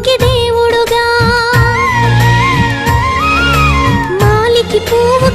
భూమికి దేవుడుగా. మాలికి పువ్వు